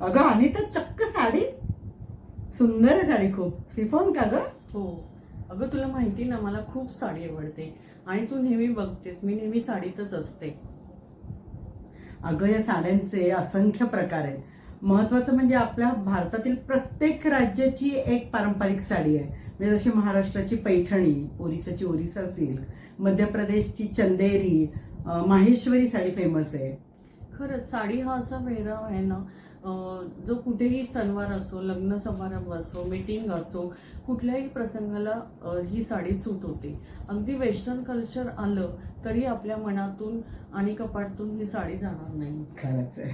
अगं आणि तर चक्क साडी. सुंदर आहे साडी खूप. सिफॉन का ग? हो. अगं तुला माहिती ना मला खूप साडी आवडते. आणि तू नेहमी बघतेस मी नेहमी साडीतच असते. अगं या साड्यांचे असंख्य प्रकार आहेत. महत्वाचं म्हणजे आपल्या भारतातील प्रत्येक राज्याची एक पारंपरिक साडी आहे. म्हणजे जशी महाराष्ट्राची पैठणी ओरिसाची ओरिसा सिल्क मध्य प्रदेशची चंदेरी माहेश्वरी साडी फेमस आहे. खरंच साडी हा असा पेहराव आहे ना जो कुठेही सणवार असो लग्न समारंभ असो मीटिंग असो कुठल्याही प्रसंगाला ही साडी सूट होते. अगदी वेस्टर्न कल्चर आलं तरी आपल्या मनातून आणि कपाटातून ही साडी जाणार नाही. खरंच आहे.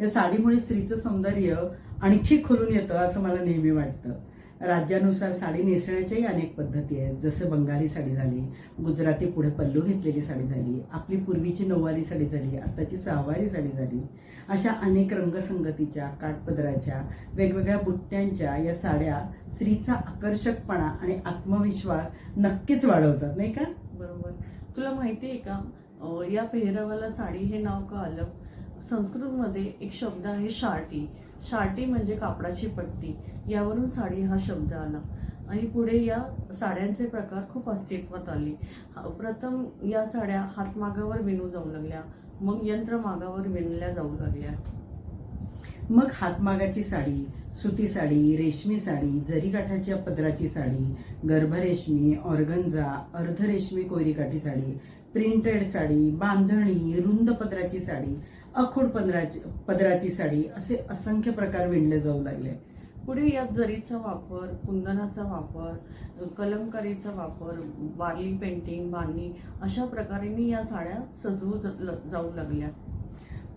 या साडीमुळे स्त्रीचं सौंदर्य आणखी खुलून येतं असं मला नेहमी वाटतं. राज्यानुसार साडी नेसण्याच्याही अनेक पद्धती आहेत. जसं बंगाली साडी झाली गुजराती पुढे पल्लू घेतलेली साडी झाली आपली पूर्वीची नऊवारी साडी झाली आताची सहावारी साडी झाली अशा अनेक रंगसंगतीच्या काठपदराच्या वेगवेगळ्या बुट्ट्यांच्या या साड्या स्त्रीचा आकर्षकपणा आणि आत्मविश्वास नक्कीच वाढवतात नाही का? बरोबर. तुला माहिती आहे का? या पेहरावाला साडी हे नाव का आलं? संस्कृतमध्ये एक शब्द आहे शार्टी. शार्टी म्हणजे कापडाची पट्टी. यावरून साडी हा शब्द आला. आणि पुढे या साड्यांचे प्रकार खूप अस्तित्वात आले. प्रथम या साड्या हातमागावर विणू जाऊ लागल्या. मग यंत्रमागावर विणल्या जाऊ लागल्या. मग हातमागाची साडी सुती साडी रेशमी साडी जरीकाठाच्या पदराची साडी गर्भरेशमी ऑर्गन्झा अर्धरेशमी कोरीकाठी साडी प्रिंटेड साडी बांधणी रुंद पदराची साडी अखूड पदराची पदराची साडी असे असंख्य प्रकार विणले जाऊ लागले. पुढे यात जरीचा वापर कुंदनाचा वापर कलमकारीचा वापर वारली पेंटिंग बांधणी अशा प्रकारे या साड्या सजवू जाऊ लागल्या.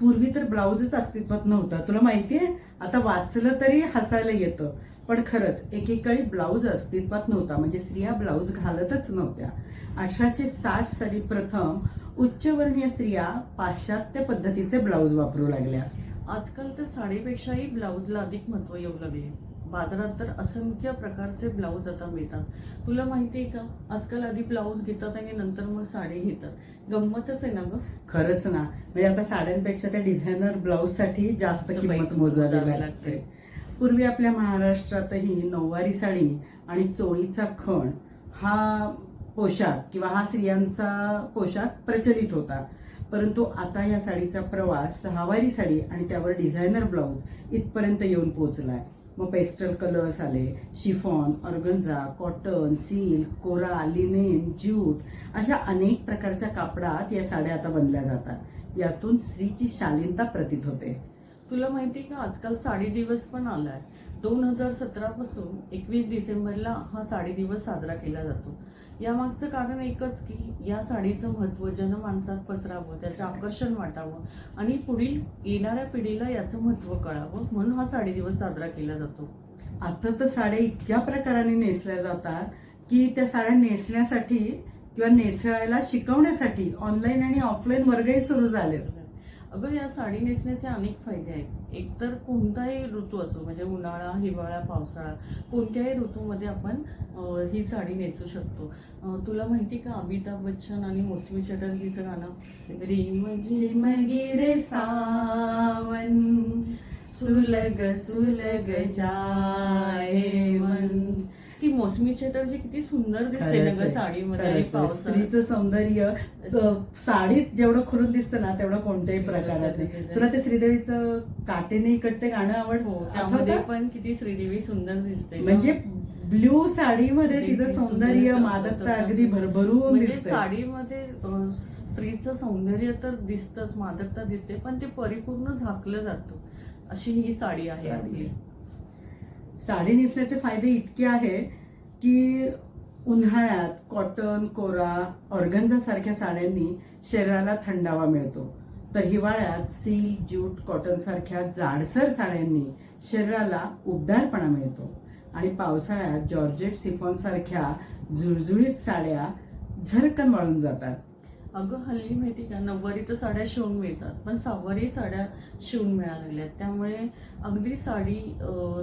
पूर्वी तर ब्लाऊजच अस्तित्वात नव्हता. तुला माहितीये आता वाचलं तरी हसायला येतं. पण खरंच एकेकाळी ब्लाऊज अस्तित्वात नव्हता. म्हणजे स्त्रिया ब्लाऊज घालतच नव्हत्या. अठराशे साठ साली प्रथम उच्चवर्णीय स्त्रिया पाश्चात्य पद्धतीचे ब्लाऊज वापरू लागल्या. आजकाल तर साडीपेक्षाही ब्लाऊजला अधिक महत्त्व येऊ लागले. बाजारात तर असंख्य प्रकारचे ब्लाऊज आता मिळतात. तुला माहिती आहे का? आजकाल आधी ब्लाऊज घेतात आणि नंतर मग साडी घेतात. गंमतच आहे ना ग? खरंच ना. म्हणजे आता साड्यांपेक्षा त्या डिझायनर ब्लाऊजसाठी जास्त किंमत मोजावी लागते. पूर्वी आपल्या महाराष्ट्रातही नऊवारी साडी आणि चोळीचा खण हा पोशाख किंवा हा स्त्रियांचा पोशाख प्रचलित होता. परंतु आता या साडीचा प्रवास सहावारी साडी आणि त्यावर डिझायनर ब्लाऊज इथपर्यंत येऊन पोहोचलाय. मग पेस्टल कलर्स आले शिफॉन ऑर्गन्झा कॉटन सिल्क कोरा लिनेन ज्यूट अशा अनेक प्रकारच्या कापडात या साड्या आता बनल्या जातात. यातून स्त्रीची शालीनता प्रतीत होते. तुला माहिती का आजकाल साडी दिवस पण आलाय. दोन हजार सतरा पासून एकवीस डिसेंबरला हा साडी दिवस साजरा केला जातो. यामागचं कारण एकच की या साडीचं महत्त्व जनमानसात पसरावं त्याचं आकर्षण वाटावं आणि पुढील येणाऱ्या पिढीला याचं महत्त्व कळावं म्हणून हा साडी दिवस साजरा केला जातो. आता तर साड्या इतक्या प्रकाराने नेसल्या जातात की त्या साड्या नेसण्यासाठी किंवा नेसळायला शिकवण्यासाठी ऑनलाईन आणि ऑफलाईन वर्गही सुरू झाले अगं या साडी नेसण्याचे अनेक फायदे आहेत. एकतर कोणताही ऋतू असो म्हणजे उन्हाळा हिवाळा पावसाळा कोणत्याही ऋतूमध्ये आपण ही साडी नेसू शकतो. तुला माहिती का अमिताभ बच्चन आणि मोसमी चटर्जीचं गाणं? रिम चिमगी रे सावन सुलग सुलग जाय मन. ती मौसमी चटर्जी किती सुंदर दिसते ना आहे, साडीमध्ये स्त्रीचं सौंदर्य साडीत जेवढं खुलून दिसतं ना तेवढं कोणत्याही प्रकारात नाही. तुला ते श्रीदेवीचं काटेने कट्टे गाणं आवड हो त्यामध्ये? पण किती श्रीदेवी सुंदर दिसते. म्हणजे ब्ल्यू साडीमध्ये तिचं सुंदर सौंदर्य. मादकता अगदी भरभरून म्हणजे दिसते साडीमध्ये स्त्रीचं सौंदर्य तर दिसतच मादकता दिसते पण ते परिपूर्ण झाकलं जातं. अशी ही साडी आहे साडी. आपली. साडी नेसण्याचे फायदे इतके आहे की उन्हाळ्यात कॉटन कोरा ऑर्गन्झा सारख्या साड्यांनी शरीराला थंडावा मिळतो. तर हिवाळ्यात सिल्क ज्यूट कॉटन सारख्या जाडसर साड्यांनी शरीराला उबदारपणा मिळतो. आणि पावसाळ्यात जॉर्जेट सिफॉन सारख्या झुळझुळीत साड्या झरकन वाळून जातात. अगं हल्ली माहिती का नऊवारी तर साड्या शिवून मिळतात पण सहावारी साड्या शिवून मिळायला लागल्यात त्यामुळे अगदी साडी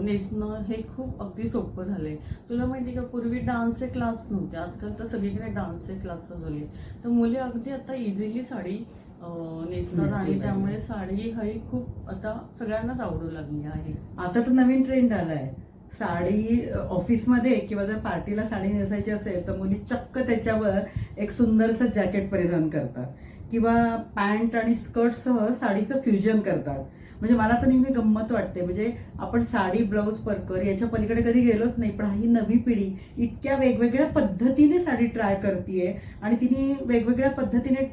नेसणं हे खूप अगदी सोपं झालंय. तुला माहिती का पूर्वी डान्सचे क्लास नव्हते आजकाल तर सगळीकडे डान्सचे क्लास झाले तर मुले अगदी आता इझिली साडी अं, नेसतात नेसू आणि. त्यामुळे साडी ही खूप आता सगळ्यांनाच आवडू लागली आहे. आता तर नवीन ट्रेंड आलाय. साडी ऑफिसमध्ये किंवा जर पार्टीला साडी नेसायची असेल तर मुली चक्क त्याच्यावर एक सुंदरसं जॅकेट परिधान करतात. किंवा पॅन्ट आणि स्कर्टसह साडीचं फ्युजन करतात. म्हणजे मला तर नेहमी गंमत वाटते. म्हणजे आपण साडी ब्लाऊज परकर याच्या पलीकडे कधी गेलोच नाही पण ही नवी पिढी इतक्या वेगवेगळ्या पद्धतीने साडी ट्राय करते आणि तिने वेगवेगळ्या पद्धतीने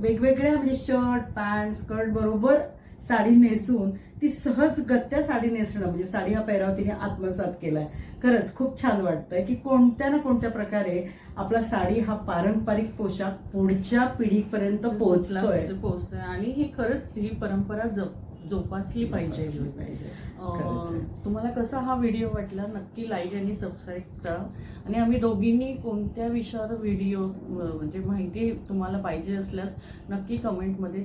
वेगवेगळ्या म्हणजे शर्ट पॅन्ट स्कर्ट बरोबर साडी नेसून ती सहज गत्या साडी नेसणं म्हणजे साडी हा पेहराव तिने आत्मसात केलाय. खरंच खूप छान वाटतंय की कोणत्या ना कोणत्या प्रकारे आपला साडी हा पारंपरिक पोशाख पुढच्या पिढीपर्यंत पोहोचतोय. पोहोचतोय. आणि ही खरंच ही परंपरा जप- जोपासली पाहिजे. तुम्हाला कसा हा व्हिडिओ वाटला? नक्की लाईक आणि सबस्क्राईब करा. आणि आम्ही दोघींनी कोणत्या विषयावर व्हिडिओ म्हणजे माहिती तुम्हाला पाहिजे असल्यास नक्की कमेंटमध्ये